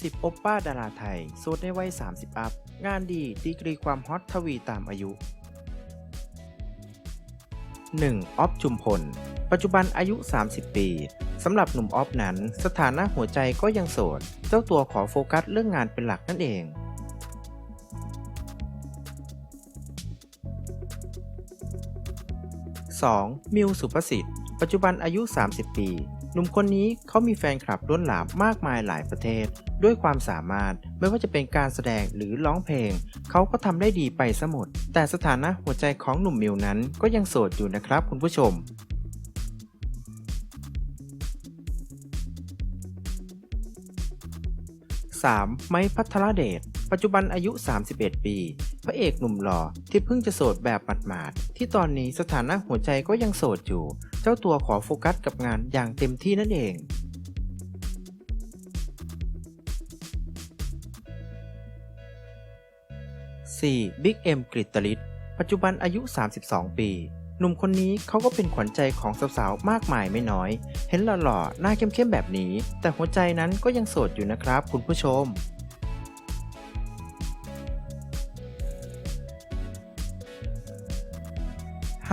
10 โอปป้าดาราไทยโสดในวัย 30 อัพ งานดีดีกรีความฮอตทวีตามอายุ 1. ออฟชุมพล ปัจจุบันอายุ 30 ปีสำหรับหนุ่มออฟนั้น สถานะหัวใจก็ยังโสด เจ้าตัวขอโฟกัสเรื่องงานเป็นหลักนั่นเอง 2. มิวสุภสิทธิ์ ปัจจุบันอายุ 30 ปี หนุ่มคนนี้เขามีแฟนคลับล้นหลามมากมายหลายประเทศ ด้วยความสามารถไม่ว่าจะเป็นการแสดงหรือร้องเพลง เขาก็ทำได้ดีไปสมด แต่สถานะหัวใจของหนุ่มมิวนั้นก็ยังโสดอยู่นะครับคุณผู้ชม 3. ไม้พัทรเดช ปัจจุบันอายุ 31 ปี พระเอกหนุ่มหล่อที่เพิ่งจะโสดแบบหมาดๆที่ตอนนี้สถานะหัวใจก็ยังโสดอยู่ เจ้าตัวขอโฟกัสกับงานอย่างเต็มที่นั่นเอง 4. บิ๊กเอ็มกริตลิศปัจจุบันอายุ 32 ปีหนุ่มคนนี้เขาก็เป็นขวัญใจของสาวๆ มากมายไม่น้อย เห็นหล่อๆ หน้าเข้มๆ แบบนี้ แต่หัวใจนั้นก็ยังโสดอยู่นะครับคุณผู้ชม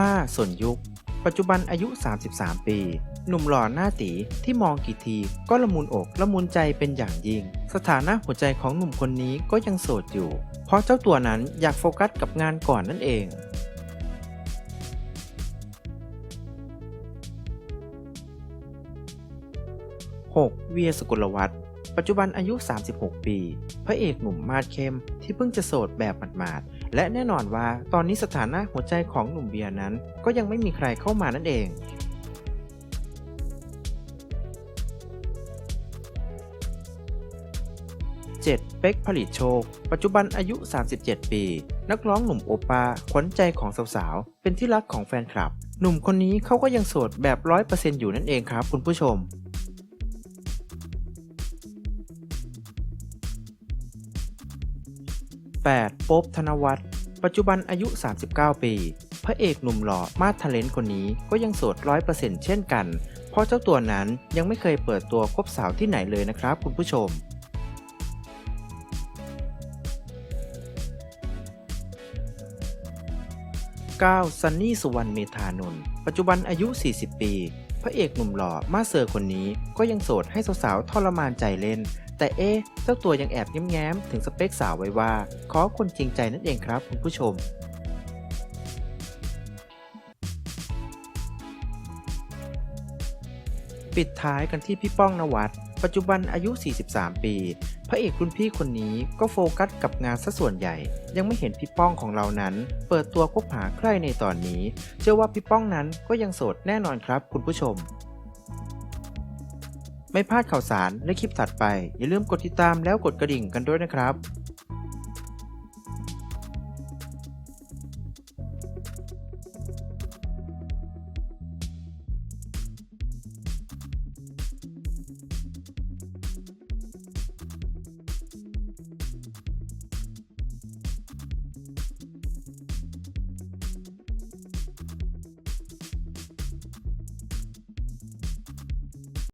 5. ส่วนยุค ปัจจุบันอายุ 33 ปี หนุ่มหล่อหน้าตีที่มองกี่ทีก็ละมุนอกละมุนใจเป็นอย่างยิ่ง สถานะหัวใจของหนุ่มคนนี้ก็ยังโสดอยู่ เพราะเจ้าตัวนั้นอยากโฟกัสกับงานก่อนนั่นเอง 6. เวียสกุลวัฒน์ปัจจุบันอายุ 36 ปี พระเอกหนุ่มมาดเข้มที่เพิ่งจะโสดแบบหมาดๆ และแน่นอนว่าตอนนี้สถานะหัวใจของหนุ่มเบียร์นั้น ก็ยังไม่มีใครเข้ามานั่นเอง 7. เป็กผลิตโชค ปัจจุบันอายุ 37 ปี นักร้องหนุ่มโอปาขวัญใจของสาวๆ เป็นที่รักของแฟนคลับ หนุ่มคนนี้เขาก็ยังโสดแบบ 100%อยู่นั่นเองครับคุณผู้ชม 8. โป๊บธนวัฒน์ ปัจจุบันอายุ 39 ปี พระเอกหนุ่มหล่อมาทะเลนคนนี้ก็ยังโสด100%เช่นกัน เพราะเจ้าตัวนั้นยังไม่เคยเปิดตัวคบสาวที่ไหนเลยนะครับคุณผู้ชม 9. ซันนี่สุวรรณเมธานนท์ปัจจุบันอายุ 40 ปี พระเอกหนุ่มหล่อมาเซอร์คนนี้ก็ยังโสดให้สาวๆทรมานใจเล่น แต่เอ๊ะเจ้าตัวยังแอบแง้มๆถึงสเปคสาวไว้ว่า ขอคนจริงใจนั่นเองครับคุณผู้ชมปิดท้ายกันที่พี่ป้องนวัดปัจจุบันอายุ 43 ปี พระเอกรุ่นพี่คนนี้ก็โฟกัสกับงานซะส่วนใหญ่ ยังไม่เห็นพี่ป้องของเรานั้น เปิดตัวคบหาใครในตอนนี้ เชื่อว่าพี่ป้องนั้นก็ยังโสดแน่นอนครับคุณผู้ชม ไม่พลาดข่าวสารและคลิปถัดไป อย่าลืมกดติดตามแล้วกดกระดิ่งกันด้วยนะครับ